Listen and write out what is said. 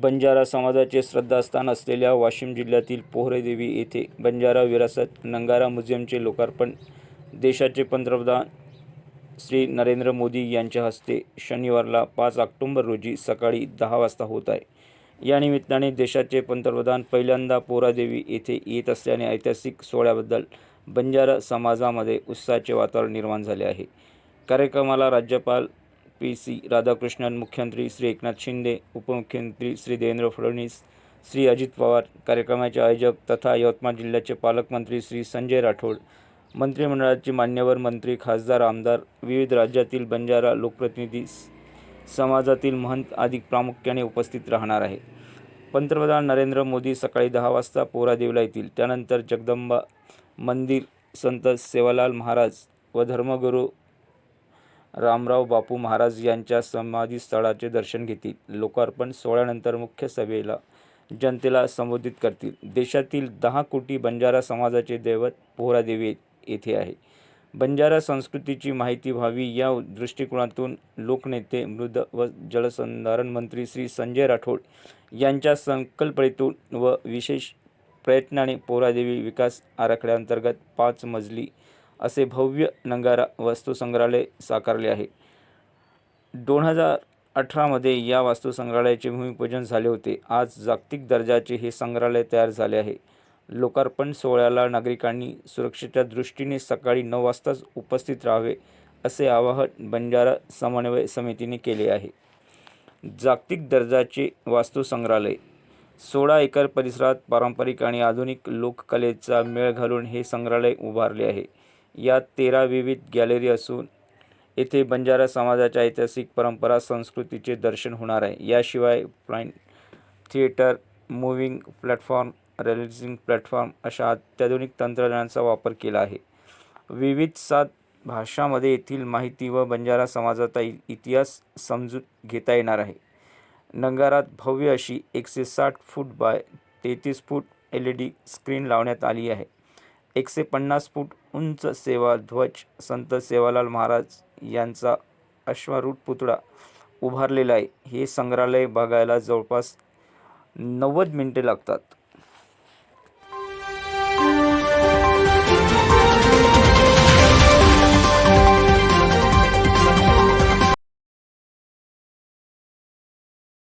बंजारा समाजाचे श्रद्धास्थान असलेल्या वाशिम जिल्ह्यातील पोहरेदेवी येथे बंजारा विरासत नंगारा म्युझियमचे लोकार्पण देशाचे पंतप्रधान श्री नरेंद्र मोदी यांच्या हस्ते शनिवारला पाच ऑक्टोंबर रोजी सकाळी दहा वाजता होत आहे. या निमित्ताने देशाचे पंतप्रधान पहिल्यांदा पोहरादेवी येथे येत असल्याने ऐतिहासिक सोहळ्याबद्दल बंजारा समाजामध्ये उत्साहाचे वातावरण निर्माण झाले आहे. कार्यक्रमाला राज्यपाल पी सी राधाकृष्णन मुख्यमंत्री श्री एकनाथ शिंदे उपमुख्यमंत्री श्री देवेंद्र फडणवीस श्री अजित पवार कार्यक्रमाचे आयोजक तथा यवतमाळ जिल्ह्याचे पालकमंत्री श्री संजय राठोड मंत्रिमंडळाचे मान्यवर मंत्री खासदार आमदार विविध राज्यातील बंजारा लोकप्रतिनिधी समाजातील महंत आदी प्रामुख्याने उपस्थित राहणार आहे पंतप्रधान नरेंद्र मोदी सकाळी दहा वाजता पोहरादेवीला येतील. त्यानंतर जगदंबा मंदिर संत सेवालाल महाराज व धर्मगुरू रामराव बापू महाराज यांच्या समाधीस्थळाचे दर्शन घेतील. लोकार्पण सोहळ्यानंतर मुख्य सभेला जनतेला संबोधित करतील. देशातील दहा कोटी बंजारा समाजाचे दैवत पोहरादेवी येथे आहे. बंजारा संस्कृतीची माहिती व्हावी या दृष्टिकोनातून लोकनेते मृद व जलसंधारण मंत्री श्री संजय राठोड यांच्या संकल्पनेतून व विशेष प्रयत्नाने पोहरादेवी विकास आराखड्याअंतर्गत पाच मजली असे भव्य नंगारा वस्तुसंग्रहालय साकारले आहे. दोन हजार अठरामध्ये या वास्तुसंग्रहालयाचे भूमिपूजन झाले होते. आज जागतिक दर्जाचे हे संग्रहालय तयार झाले आहे. लोकार्पण सोहळ्याला नागरिकांनी सुरक्षेच्या दृष्टीने सकाळी नऊ वाजताच उपस्थित राहावे असे आवाहन बंजारा समन्वय समितीने केले आहे. जागतिक दर्जाचे वास्तुसंग्रहालय. सोळा एकर परिसरात पारंपरिक आणि आधुनिक लोककलेचा मेळ घालून हे संग्रहालय उभारले आहे. यात तेरा विविध गॅलरी असून येथे बंजारा समाजाच्या ऐतिहासिक परंपरा संस्कृतीचे दर्शन होणार आहे. याशिवाय प्राईन theatre moving platform releasing platform अशा अत्याधुनिक तंत्रज्ञानाचा वापर केला आहे. विविध सात भाषांमध्ये येथील माहिती व बंजारा समाजाचा इतिहास समजून घेता येणार आहे. नंगारात भव्य अशी एकशे साठ फूट बाय तेहतीस foot L E D screen लावण्यात आली आहे. एकशे पन्नास फूट उंच सेवा ध्वज संत सेवालाल महाराज यांचा अश्वारूढ पुतळा उभारलेला आहे. हे संग्रहालय बघायला जवळपास नव्वद मिनिटे लागतात.